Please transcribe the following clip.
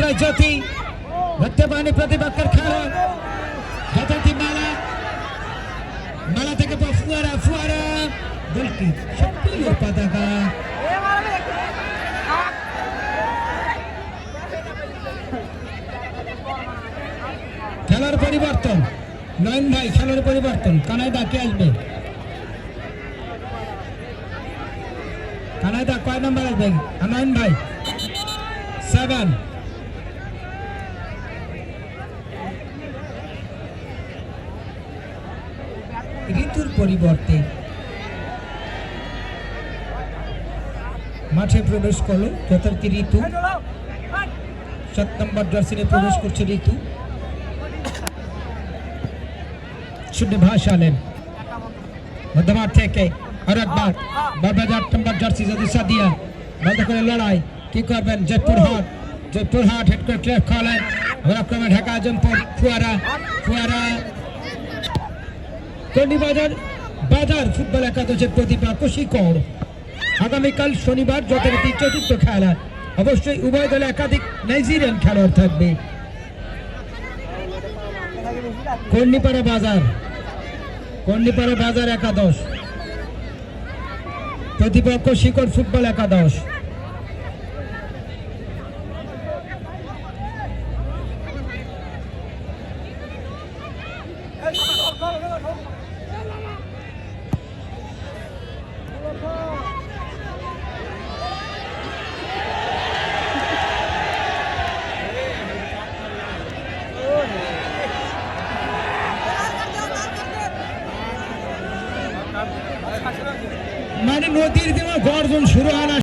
জ্যোতি ধরতে পারেনি প্রতিপক্ষের খেলোয়াড় যথার্থী মালা মালা থেকে ফুয়ারা ফুয়ারা। গোলকি সত্যিই পতাকা খেলার পরিবর্তন, নয়ন ভাই, খেলার পরিবর্তন কানাইদা কে আসবে? কানাইদা কয় নাম্বার আসবে? নয়ন ভাই সেভেন ঋতুর পরিবর্তে। মাঠে প্রবেশ করল যথার্থী ঋতু। সাত নম্বর জার্সিনে প্রবেশ করছে ঋতু। শূন্য ভাসালেন মধ্যমাঠ থেকে আর একবার বারবার আট নম্বর জার্সি যদি সাদিয়া বন্ধ করে লড়াই, কি করবেন? জয়পুর হাট। জয়পুর হাট হেড করে ক্লিয়ার খালেন। আবার আক্রমণে ঢাকা আজমপুর, ফুয়ারা। ফুয়ারা কন্ডি বাজার ফুটবল একাদশের প্রতিপক্ষ শিকড় আগামীকাল শনিবার যথারীতি চতুর্থ খেলা। অবশ্যই উভয় দলে একাধিক নাইজেরিয়ান খেলোয়াড় থাকবে। কন্ডিপাড়া বাজার। কন্ডিপাড়া বাজার একাদশ। প্রতিপক্ষ শিকড় ফুটবল একাদশ। মানে নদীর দেওয়া গর্জন শুরু হয় না